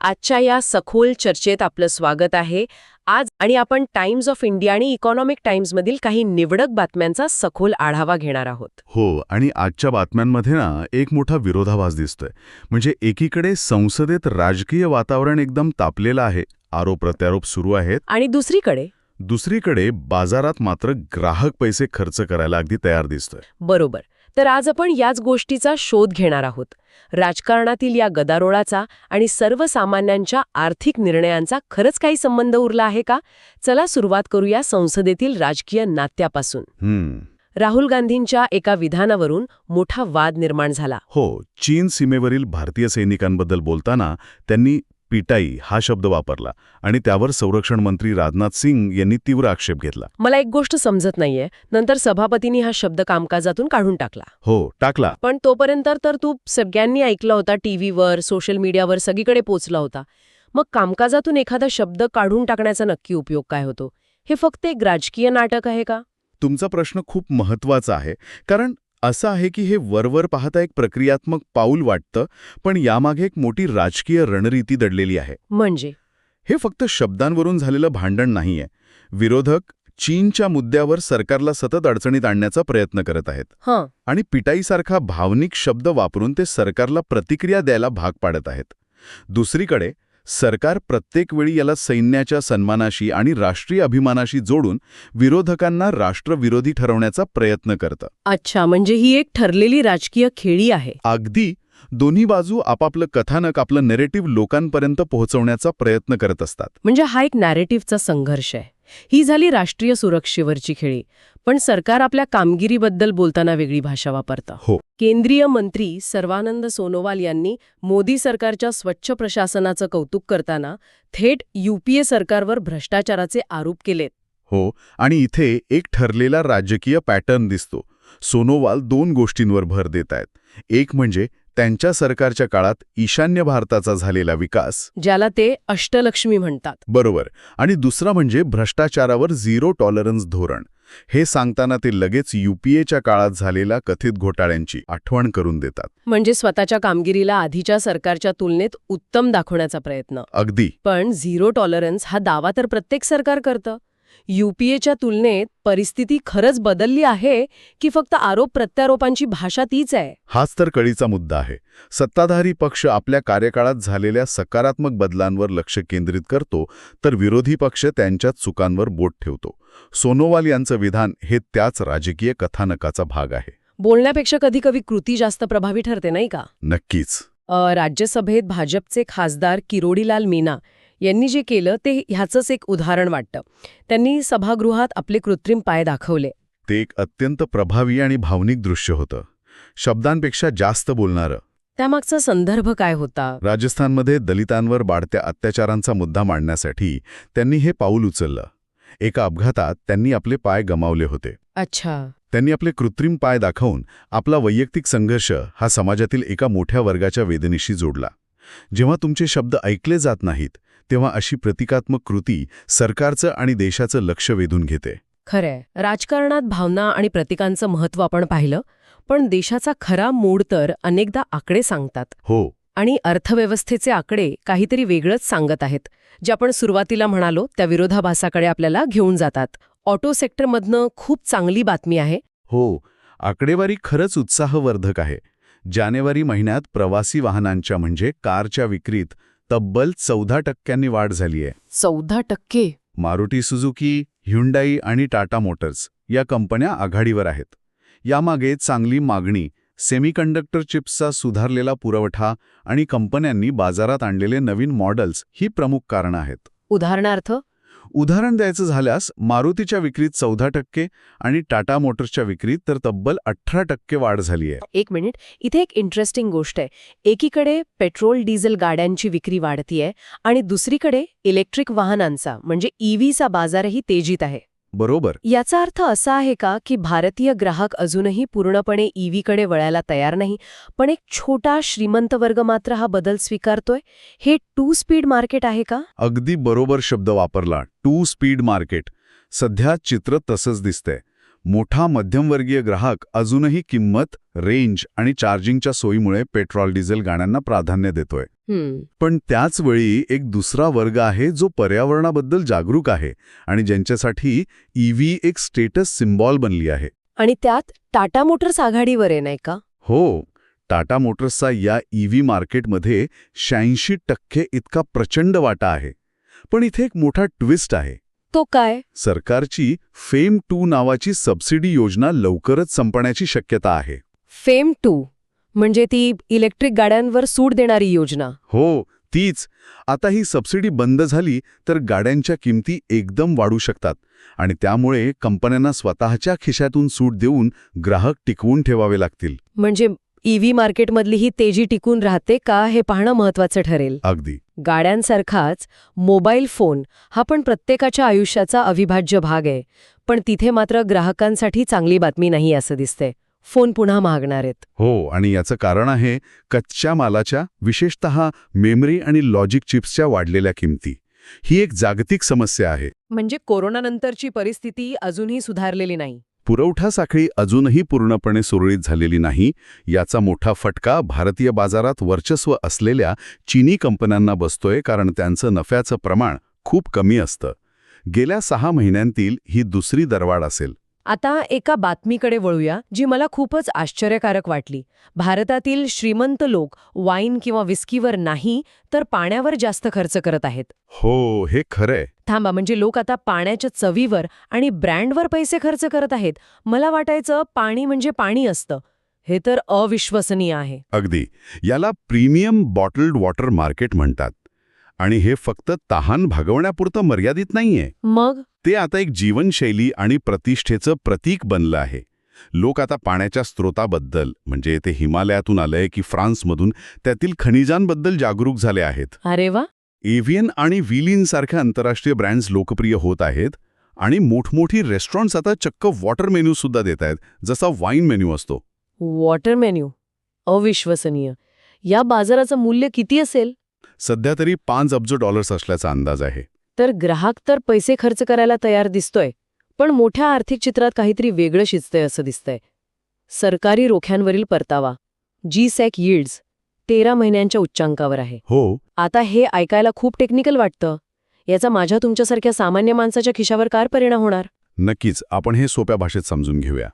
आजच्या या सखोल चर्चेत आपलं स्वागत आहे. आज आणि आपण टाइम्स ऑफ इंडिया आणि इकॉनॉमिक टाइम्समधील काही निवडक बातम्यांचा सखोल आढावा घेणार आहोत. हो आणि आजच्या बातम्यांमध्ये ना एक मोठा विरोधाभास दिसतोय. म्हणजे एकीकडे संसदेत राजकीय वातावरण एकदम तापलेलं आहे आरोप प्रत्यारोप सुरू आहेत. आणि दुसरीकडे? दुसरीकडे बाजारात मात्र ग्राहक पैसे खर्च करायला अगदी तयार दिसतोय. बरोबर. तर आज आपण याच गोष्टीचा शोध घेणार आहोत. राजकारणातील या गदारोळाचा आणि सर्वसामान्यांच्या आर्थिक निर्णयांचा खरंच काही संबंध उरला आहे का? चला सुरुवात करूया संसदेतील राजकीय नात्यापासून. हम्म. राहुल गांधींच्या एका विधानावरून मोठा वाद निर्माण झाला. हो चीन सीमेवरील भारतीय सैनिकांबद्दल बोलताना त्यांनी पिटाई हा शब्द वापरला आणि त्यावर संरक्षण मंत्री राजनाथ सिंग यांनी तीव्र आक्षेप घेतला. मला एक गोष्ट समजत नाहीये. नंतर सभापतींनी हा शब्द कामकाजातून काढून टाकला. हो टाकला. पण तोपर्यंत तर तू सगळ्यांनी ऐकला होता टीव्हीवर सोशल मीडियावर सगळीकडे पोचला होता. मग कामकाजातून एखादा शब्द काढून टाकण्याचा नक्की उपयोग काय होतो? हे फक्त एक राजकीय नाटक आहे का? तुमचा प्रश्न खूप महत्त्वाचा आहे. कारण असं आहे की हे वरवर पाहता एक प्रक्रियात्मक पाऊल वाटतं पण यामागे एक मोठी राजकीय रणरीती दडलेली आहे. म्हणजे? हे फक्त शब्दांवरून झालेलं भांडण नाहीये. विरोधक चीनच्या मुद्द्यावर सरकारला सतत अडचणीत आणण्याचा प्रयत्न करत आहेत. हं. आणि पिटाईसारखा भावनिक शब्द वापरून ते सरकारला प्रतिक्रिया द्यायला भाग पाडत आहेत. दुसरीकडे सरकार प्रत्येक वेळी याला सैन्याच्या सन्मानाशी आणि राष्ट्रीय अभिमानाशी जोडून विरोधकांना राष्ट्रविरोधी ठरवण्याचा प्रयत्न करतं. अच्छा म्हणजे ही एक ठरलेली राजकीय खेळी आहे. अगदी दोन्ही बाजू आपापलं कथानक आपलं नेरेटिव्ह लोकांपर्यंत पोहोचवण्याचा प्रयत्न करत असतात. म्हणजे हा एक नॅरेटिव्हचा संघर्ष आहे. ही झाली राष्ट्रीय सुरक्षेवरची खेळी. पण सरकार आपल्या कामगिरीबद्दल बोलताना वेगळी भाषा वापरतं. हो. केंद्रीय मंत्री सर्वानंद सोनोवाल यांनी मोदी सरकारच्या स्वच्छ प्रशासनाचं कौतुक करताना थेट यूपीए सरकारवर भ्रष्टाचाराचे आरोप केलेत. हो आणि इथे एक ठरलेला राजकीय पॅटर्न दिसतो. सोनोवाल दोन गोष्टींवर भर देत आहेत एक म्हणजे त्यांच्या सरकारच्या काळात ईशान्य भारताचा झालेला विकास. ज्याला ते अष्टलक्ष्मी म्हणतात. बरोबर. आणि दुसरा म्हणजे भ्रष्टाचारावर झिरो टॉलरन्स धोरण. हे सांगताना ते लगेच यूपीएच्या काळात झालेल्या कथित घोटाळ्यांची आठवण करून देतात. म्हणजे स्वतःच्या कामगिरीला आधीच्या सरकारच्या तुलनेत उत्तम दाखवण्याचा प्रयत्न. अगदी. पण झिरो टॉलरन्स हा दावा तर प्रत्येक सरकार करतं. यूपीएच्या तुलनेत परिस्थिती खरंच बदलली आहे की फक्त आरोप प्रत्यारोपांची भाषा तीच आहे? हाच तर कळीचा मुद्दा आहे. सत्ताधारी पक्ष आपल्या कार्यकाळात झालेल्या सकारात्मक बदलांवर लक्ष केंद्रित करतो तर विरोधी पक्ष त्यांच्या चुकांवर बोट ठेवतो. सोनोवाल यांचं विधान हे त्याच राजकीय कथानकाचा भाग आहे. बोलण्यापेक्षा कधी कधी कृती जास्त प्रभावी ठरते नाही का? नक्कीच. राज्यसभेत भाजपचे खासदार किरोडीलाल मीना यांनी जे केलं ते ह्याचंच एक उदाहरण वाटतं. त्यांनी सभागृहात आपले कृत्रिम पाय दाखवले. ते एक अत्यंत प्रभावी आणि भावनिक दृश्य होतं. शब्दांपेक्षा जास्त बोलणारं. त्यामागचा संदर्भ काय होता? राजस्थानमध्ये दलितांवर वाढत्या अत्याचारांचा मुद्दा मांडण्यासाठी त्यांनी हे पाऊल उचललं. एका अपघातात त्यांनी आपले पाय गमावले होते. अच्छा. त्यांनी आपले कृत्रिम पाय दाखवून आपला वैयक्तिक संघर्ष हा समाजातील एका मोठ्या वर्गाच्या वेदनेशी जोडला. जेव्हा तुमचे शब्द ऐकले जात नाहीत तेव्हा अशी प्रतिकात्मक कृती सरकारचं आणि देशाचं लक्ष वेधून घेते. खरंय. राजकारणात भावना आणि प्रतीकांचं महत्त्व आपण पाहिलं पण देशाचा खरा मूड तर अनेकदा आकडे सांगतात. हो. आणि अर्थव्यवस्थेचे आकडे काहीतरी वेगळंच सांगत आहेत. जे आपण सुरुवातीला म्हणालो त्या विरोधाभासाकडे आपल्याला घेऊन जातात. ऑटो सेक्टरमधनं खूप चांगली बातमी आहे. हो. आकडेवारी खरंच उत्साहवर्धक आहे. जानेवारी महिन्यात प्रवासी वाहनांच्या म्हणजे कारच्या विक्रीत तब्बल चौदा टक्क्यांनी वाढ झाली आहे. चौदा टक्के? मारुती सुझुकी ह्युंडाई आणि टाटा मोटर्स या कंपन्या आघाडीवर आहेत. यामागे चांगली मागणी सेमीकंडक्टर चिप्सचा सुधारलेला पुरवठा आणि कंपन्यांनी बाजारात आणलेले नवीन मॉडेल्स ही प्रमुख कारणं आहेत. उदाहरणार्थ उदाहरण द्यायचं झाल्यास मारुतीच्या विक्रीत चौदा टक्के आणि टाटा मोटर्सच्या विक्रीत तर तब्बल अठरा टक्के वाढ झाली आहे. एक मिनिट. इथे एक इंटरेस्टिंग गोष्ट आहे. एकीकडे पेट्रोल डिझेल गाड्यांची विक्री वाढतीये आणि दुसरीकडे इलेक्ट्रिक वाहनांचा म्हणजे ईव्हीचा बाजारही तेजीत आहे. बरोबर. याचा अर्थ असा आहे का की भारतीय ग्राहक अजूनही पूर्णपणे ईव्हीकडे वळायला तयार नाही पण एक छोटा श्रीमंत वर्ग मात्र हा बदल स्वीकारतोय? हे टू स्पीड मार्केट आहे का? अगदी बरोबर शब्द वापरला टू स्पीड मार्केट. सध्या चित्र तसंच दिसतंय. मोठा मध्यमवर्गीय ग्राहक अजूनही किंमत रेंज आणि चार्जिंगच्या सोयीमुळे पेट्रोल डिझेल गाड्यांना प्राधान्य देतोय. पण त्याच वेळी एक दुसरा वर्ग आहे जो पर्यावरणाबद्दल जागरूक आहे आणि ज्यांच्यासाठी ईव्ही एक स्टेटस सिम्बॉल बनली आहे. आणि त्यात टाटा मोटर्स आघाडीवर आहे नाही का? हो. टाटा मोटर्सचा या ईव्ही मार्केटमध्ये शहाऐंशी टक्के इतका प्रचंड वाटा आहे. पण इथे एक मोठा ट्विस्ट आहे. तो काय? सरकारची फेम टू नावाची सबसिडी योजना लवकरच संपण्याची शक्यता आहे. फेम टू म्हणजे ती इलेक्ट्रिक गाड्यांवर सूट देणारी योजना. हो तीच. आता ही सबसिडी बंद झाली तर गाड्यांच्या किमती एकदम वाढू शकतात आणि त्यामुळे कंपन्यांना स्वतःच्या खिशातून सूट देऊन ग्राहक टिकवून ठेवावे लागतील. म्हणजे ईव्ही मार्केटमधली ही तेजी टिकून राहते का हे पाहणं महत्वाचं ठरेल. अगदी. गाड्यांसारखाच मोबाईल फोन हा पण प्रत्येकाच्या आयुष्याचा अविभाज्य भाग आहे. पण तिथे मात्र ग्राहकांसाठी चांगली बातमी नाही असं दिसते फोन पुन्हा महागणार आहेत. हो आणि याचं कारण आहे कच्च्या मालाच्या विशेषतः मेमरी आणि लॉजिक चिप्सच्या वाढलेल्या किमती. ही एक जागतिक समस्या आहे. म्हणजे कोरोनानंतरची परिस्थिती अजूनही सुधारलेली नाही. पुरवठा साखळी अजूनही पूर्णपणे सुरळीत झालेली नाही याचा मोठा फटका भारतीय बाजारात वर्चस्व असलेल्या चीनी कंपन्यांना बसतोय कारण त्यांचं नफ्याचं प्रमाण खूप कमी असतं. गेल्या सहा महिन्यांतील ही दुसरी दरवाढ असेल. आता एका बातमीकडे वळूया जी मला खूपच आश्चर्यकारक वाटली. भारतातील श्रीमंत लोक वाईन किंवा विस्कीवर नाही तर पाण्यावर जास्त खर्च करत आहेत. हो हे खरंय. थांबा म्हणजे लोक आता पाण्याच्या चवीवर आणि ब्रँडवर पैसे खर्च करत आहेत. मला वाटायचं पाणी म्हणजे पाणी असतं. हे तर अविश्वसनीय आहे. अगदी. याला प्रीमियम बॉटल्ड वॉटर मार्केट म्हणतात. आणि हे फक्त तहान भागवण्यापुरतं मर्यादित नाहीये. मग? ते आता एक जीवनशैली आणि प्रतिष्ठेचं प्रतीक बनलं आहे. लोक आता पाण्याच्या स्रोताबद्दल म्हणजे ते हिमालयातून आलंय की फ्रान्समधून त्यातील खनिजांबद्दल जागरूक झाले आहेत. अरे वा! एव्हियन आणि व्हिलिन सारख्या आंतरराष्ट्रीय ब्रँड्स लोकप्रिय होत आहेत आणि मोठमोठी रेस्टॉरंट्स आता चक्क वॉटर मेन्यू सुद्धा देत आहेत जसा वाईन मेन्यू असतो. Water menu? अविश्वसनीय. या बाजाराचं मूल्य किती असेल? सध्या तरी पाच अब्ज डॉलर्स असल्याचा अंदाज आहे. तर ग्राहक तर पैसे खर्च करायला तयार दिसतोय पण मोठ्या आर्थिक चित्रात काहीतरी वेगळं शिजतंय असं दिसतंय. सरकारी रोख्यांवरील परतावा जी सॅक यील्ड्स तेरा महिन्यांच्या उच्चांकावर आहे. हो. आता हे ऐकायला खूप टेक्निकल वाटतं. याचा माझ्या तुमच्यासारख्या सामान्य माणसाच्या खिशावर काय परिणाम होणार? नक्कीच आपण हे सोप्या भाषेत समजून घेऊया.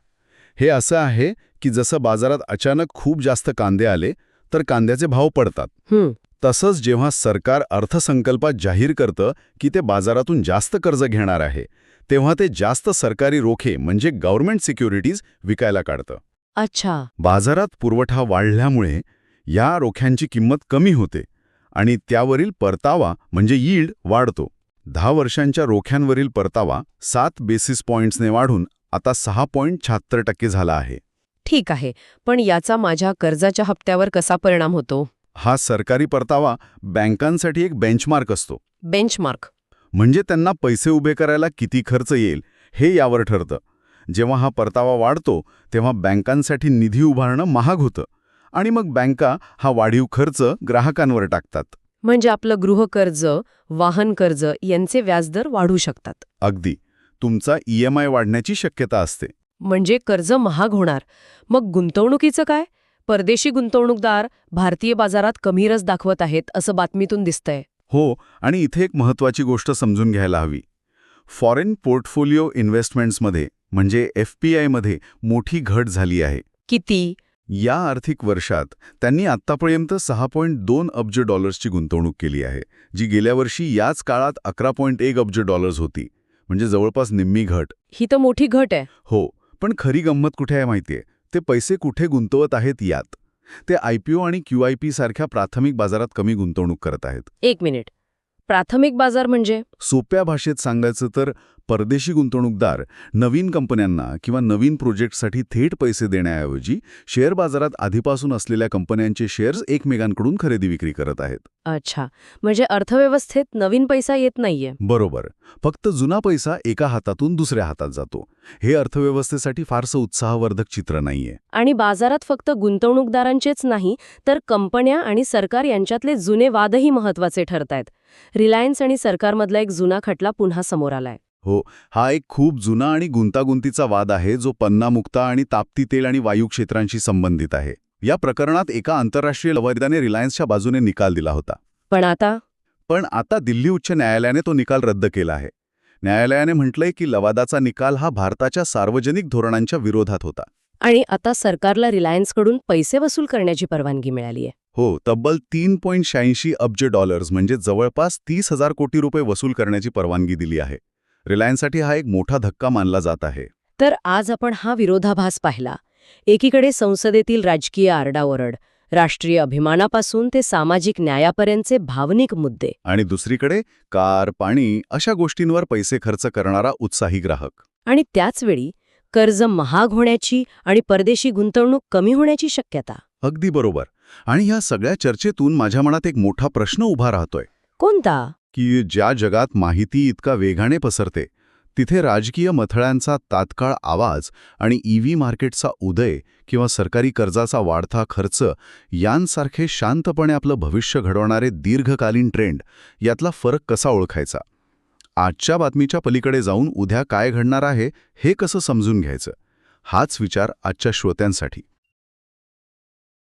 हे असं आहे की जसं बाजारात अचानक खूप जास्त कांदे आले तर कांद्याचे भाव पडतात. तसंच जेव्हा सरकार अर्थसंकल्पात जाहीर करतं की ते बाजारातून जास्त कर्ज घेणार आहे तेव्हा ते जास्त सरकारी रोखे म्हणजे गव्हर्नमेंट सिक्युरिटीज विकायला काढतं. अच्छा. बाजारात पुरवठा वाढल्यामुळे या रोख्यांची किंमत कमी होते आणि त्यावरील परतावा म्हणजे यील्ड वाढतो. दहा वर्षांच्या रोख्यांवरील परतावा सात बेसिस पॉइंट्सने वाढून आता सहा पॉईंट शहात्तर टक्के झाला आहे. ठीक आहे पण याचा माझ्या कर्जाच्या हप्त्यावर कसा परिणाम होतो? हा सरकारी परतावा बँकांसाठी एक बेंचमार्क असतो. बेंचमार्क म्हणजे त्यांना पैसे उभे करायला किती खर्च येईल हे यावर ठरतं. जेव्हा हा परतावा वाढतो तेव्हा बँकांसाठी निधी उभारणं महाग होतं. आणि मग बँका हा वाढीव खर्च ग्राहकांवर टाकतात. म्हणजे आपलं गृहकर्ज वाहन कर्ज यांचे व्याजदर वाढू शकतात. अगदी. तुमचा ईएमआय वाढण्याची शक्यता असते. म्हणजे कर्ज महाग होणार. मग गुंतवणुकीचं काय? परदेशी गुंतवणूकदार भारतीय बाजारात कमी रस दाखवत आहेत असं बातमीतून दिसतंय. हो आणि इथे एक महत्त्वाची गोष्ट समजून घ्यायला हवी. फॉरेन पोर्टफोलिओ इन्व्हेस्टमेंट्समध्ये म्हणजे एफ पी आयमध्ये मोठी घट झाली आहे. किती? या आर्थिक वर्षात त्यांनी आत्तापर्यंत सहा पॉईंट दोन अब्ज डॉलर्सची गुंतवणूक केली आहे जी गेल्या वर्षी याच काळात अकरा पॉईंट एक अब्ज डॉलर्स होती. म्हणजे जवळपास निम्मी घट. ही तर मोठी घट आहे. हो पण खरी गंमत कुठे आहे माहितीये? ते पैसे कुठे गुंतवत आहेत यात? ते आयपीओ आणि क्यूआयपी सारख्या प्राथमिक बाजारात कमी गुंतवणूक करत आहेत. एक मिनिट. प्राथमिक बाजार म्हणजे? सोप्या भाषेत सांगायचं तर परदेशी गुंतवणूकदार नवीन कंपन्यांना किंवा नवीन प्रोजेक्टसाठी थेट पैसे देण्याऐवजी शेअर बाजारात आधीपासून असलेल्या कंपन्यांचे शेअर्स एकमेकांकडून खरेदी विक्री करत आहेत. अच्छा. म्हणजे अर्थव्यवस्थेत नवीन पैसा येत नाहीये. बरोबर. फक्त जुना पैसा एका हातातून दुसऱ्या हातात जातो. हे अर्थव्यवस्थेसाठी फारसं उत्साहवर्धक चित्र नाहीये. आणि बाजारात फक्त गुंतवणूकदारांचेच नाही तर कंपन्या आणि सरकार यांच्यातले जुने वादही महत्त्वाचे ठरतायत. रिलायन्स आणि सरकारमधला एक जुना खटला पुन्हा समोर आलाय. हो हा एक खूप जुना आणि गुंतागुंतीचा वाद आहे जो पन्नामुक्ता आणि ताप्ती तेल आणि वायू क्षेत्रांशी संबंधित आहे. या प्रकरणात एका आंतरराष्ट्रीय लवादाने रिलायन्सच्या बाजूने निकाल दिला होता. पण आता? पण आता दिल्ली उच्च न्यायालयाने तो निकाल रद्द केला आहे. न्यायालयाने म्हटलंय की लवादाचा निकाल हा भारताच्या सार्वजनिक धोरणांच्या विरोधात होता. आणि आता सरकारला रिलायन्सकडून पैसे वसूल करण्याची परवानगी मिळाली आहे हो तब्बल तीन पॉईंट शहाऐंशी अब्ज डॉलर्स म्हणजे जवळपास तीस हजार कोटी रुपये वसूल करण्याची परवानगी दिली आहे. रिलायन्ससाठी हा एक मोठा धक्का मानला जात आहे. तर आज आपण हा विरोधाभास पाहिला. एकीकडे संसदेतील राजकीय आरडाओरड राष्ट्रीय अभिमानापासून ते सामाजिक न्यायापर्यंतचे भावनिक मुद्दे. आणि दुसरीकडे कार पाणी अशा गोष्टींवर पैसे खर्च करणारा उत्साही ग्राहक. आणि त्याचवेळी कर्ज महाग होण्याची आणि परदेशी गुंतवणूक कमी होण्याची शक्यता. अगदी बरोबर. आणि या सगळ्या चर्चेतून माझ्या मनात एक मोठा प्रश्न उभा राहतोय. कोणता? की ज्या जगात माहिती इतका वेगाने पसरते तिथे राजकीय मथळ्यांचा तात्काळ आवाज आणि ईव्ही मार्केटचा उदय किंवा सरकारी कर्जाचा वाढता खर्च यांसारखे शांतपणे आपलं भविष्य घडवणारे दीर्घकालीन ट्रेंड यातला फरक कसा ओळखायचा? आजच्या बातमीच्या पलीकडे जाऊन उद्या काय घडणार आहे हे कसं समजून घ्यायचं? हाच विचार आजच्या श्रोत्यांसाठी.